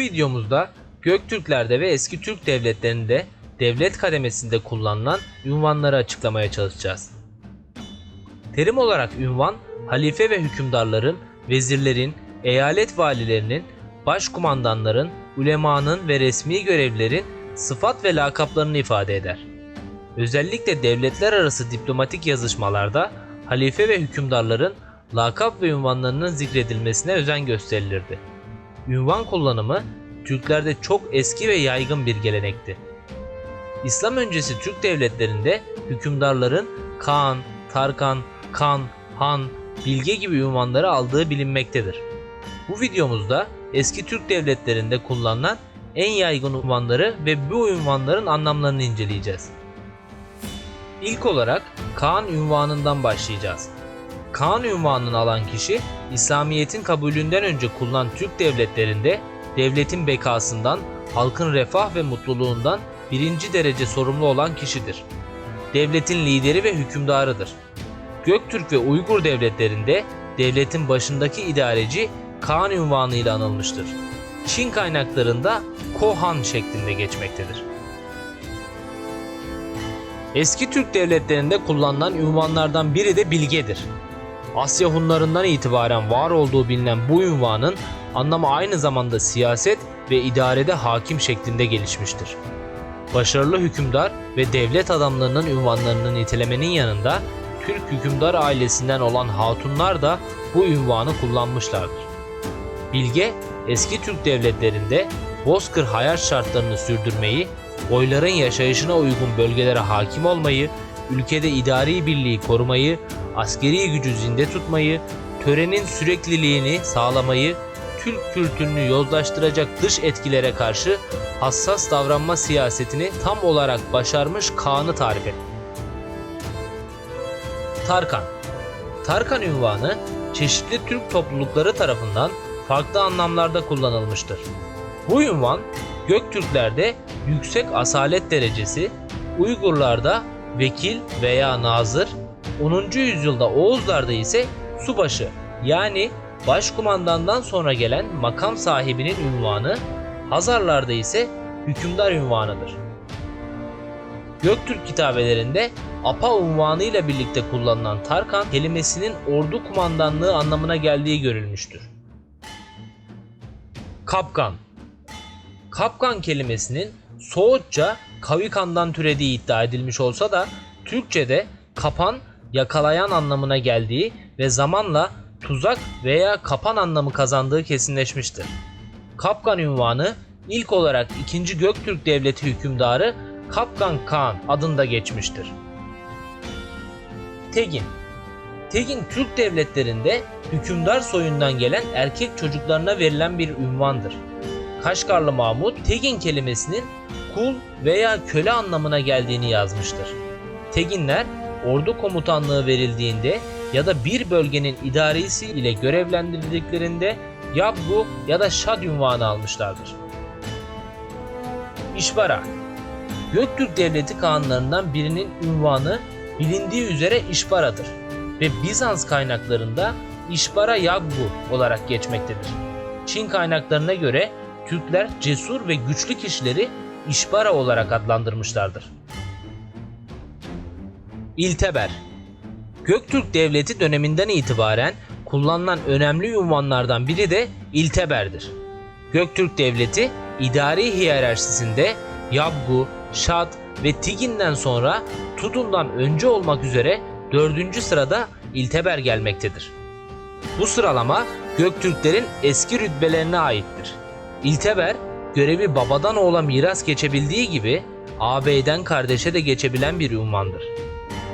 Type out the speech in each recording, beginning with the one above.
Videomuzda Göktürklerde ve eski Türk devletlerinde devlet kademesinde kullanılan ünvanları açıklamaya çalışacağız. Terim olarak ünvan, halife ve hükümdarların, vezirlerin, eyalet valilerinin, başkumandanların, ulemanın ve resmi görevlilerin sıfat ve lakaplarını ifade eder. Özellikle devletler arası diplomatik yazışmalarda halife ve hükümdarların lakap ve ünvanlarının zikredilmesine özen gösterilirdi. Ünvan kullanımı Türklerde çok eski ve yaygın bir gelenekti. İslam öncesi Türk devletlerinde hükümdarların Kaan, Tarkan, Kan, Han, Bilge gibi ünvanları aldığı bilinmektedir. Bu videomuzda eski Türk devletlerinde kullanılan en yaygın ünvanları ve bu ünvanların anlamlarını inceleyeceğiz. İlk olarak Kaan ünvanından başlayacağız. Kaan ünvanını alan kişi İslamiyet'in kabulünden önce kullanılan Türk devletlerinde devletin bekasından, halkın refah ve mutluluğundan birinci derece sorumlu olan kişidir. Devletin lideri ve hükümdarıdır. Göktürk ve Uygur devletlerinde devletin başındaki idareci Kaan ünvanıyla anılmıştır. Çin kaynaklarında Kohan şeklinde geçmektedir. Eski Türk devletlerinde kullanılan ünvanlardan biri de bilgedir. Asya Hunlarından itibaren var olduğu bilinen bu ünvanın anlamı aynı zamanda siyaset ve idarede hakim şeklinde gelişmiştir. Başarılı hükümdar ve devlet adamlarının ünvanlarını nitelemenin yanında Türk hükümdar ailesinden olan hatunlar da bu ünvanı kullanmışlardır. Bilge, eski Türk devletlerinde bozkır hayat şartlarını sürdürmeyi, boyların yaşayışına uygun bölgelere hakim olmayı, ülkede idari birliği korumayı, askeri gücü zinde tutmayı, törenin sürekliliğini sağlamayı, Türk kültürünü yozlaştıracak dış etkilere karşı hassas davranma siyasetini tam olarak başarmış Kaan'ı tarif et. Tarkan Tarkan ünvanı çeşitli Türk toplulukları tarafından farklı anlamlarda kullanılmıştır. Bu ünvan Göktürklerde yüksek asalet derecesi, Uygurlarda vekil veya nazır, 10. yüzyılda Oğuzlarda ise subaşı yani başkumandandan sonra gelen makam sahibinin ünvanı, Hazarlarda ise hükümdar ünvanıdır. Göktürk kitabelerinde apa unvanı ile birlikte kullanılan Tarkan kelimesinin ordu kumandanlığı anlamına geldiği görülmüştür. Kapkan Kapkan kelimesinin Soğutça Kavikan'dan türediği iddia edilmiş olsa da Türkçe'de kapan, yakalayan anlamına geldiği ve zamanla tuzak veya kapan anlamı kazandığı kesinleşmiştir. Kapkan ünvanı ilk olarak 2. Göktürk Devleti hükümdarı Kapkan Kağan adında geçmiştir. Tegin Tegin Türk devletlerinde hükümdar soyundan gelen erkek çocuklarına verilen bir ünvandır. Kaşgarlı Mahmut Tegin kelimesinin kul veya köle anlamına geldiğini yazmıştır. Teginler ordu komutanlığı verildiğinde ya da bir bölgenin idaresi ile görevlendirildiklerinde Yabgu ya da Şad ünvanı almışlardır. İşbara Göktürk Devleti kanunlarından birinin ünvanı bilindiği üzere İşbara'dır ve Bizans kaynaklarında İşbara Yagbu olarak geçmektedir. Çin kaynaklarına göre Türkler cesur ve güçlü kişileri İşbara olarak adlandırmışlardır. İlteber Göktürk Devleti döneminden itibaren kullanılan önemli ünvanlardan biri de İlteber'dir. Göktürk Devleti idari hiyerarşisinde Yabgu, Şad ve Tigin'den sonra Tudun'dan önce olmak üzere dördüncü sırada İlteber gelmektedir. Bu sıralama Göktürklerin eski rütbelerine aittir. İlteber görevi babadan oğula miras geçebildiği gibi ağabeyden kardeşe de geçebilen bir ünvandır.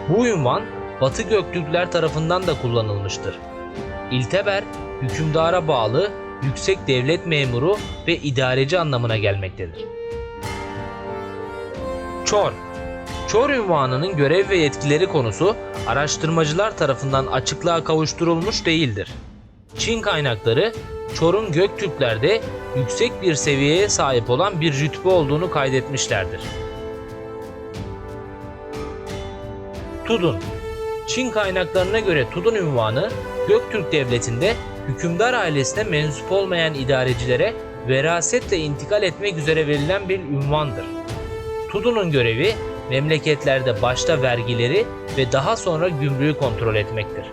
Bu ünvan Batı Göktürkler tarafından da kullanılmıştır. İlteber, hükümdara bağlı, yüksek devlet memuru ve idareci anlamına gelmektedir. Çor Çor ünvanının görev ve yetkileri konusu araştırmacılar tarafından açıklığa kavuşturulmuş değildir. Çin kaynakları Çor'un Göktürklerde yüksek bir seviyeye sahip olan bir rütbe olduğunu kaydetmişlerdir. Tudun Çin kaynaklarına göre Tudun ünvanı Göktürk Devleti'nde hükümdar ailesine mensup olmayan idarecilere verasetle intikal etmek üzere verilen bir ünvandır. Tudu'nun görevi memleketlerde başta vergileri ve daha sonra gümrüğü kontrol etmektir.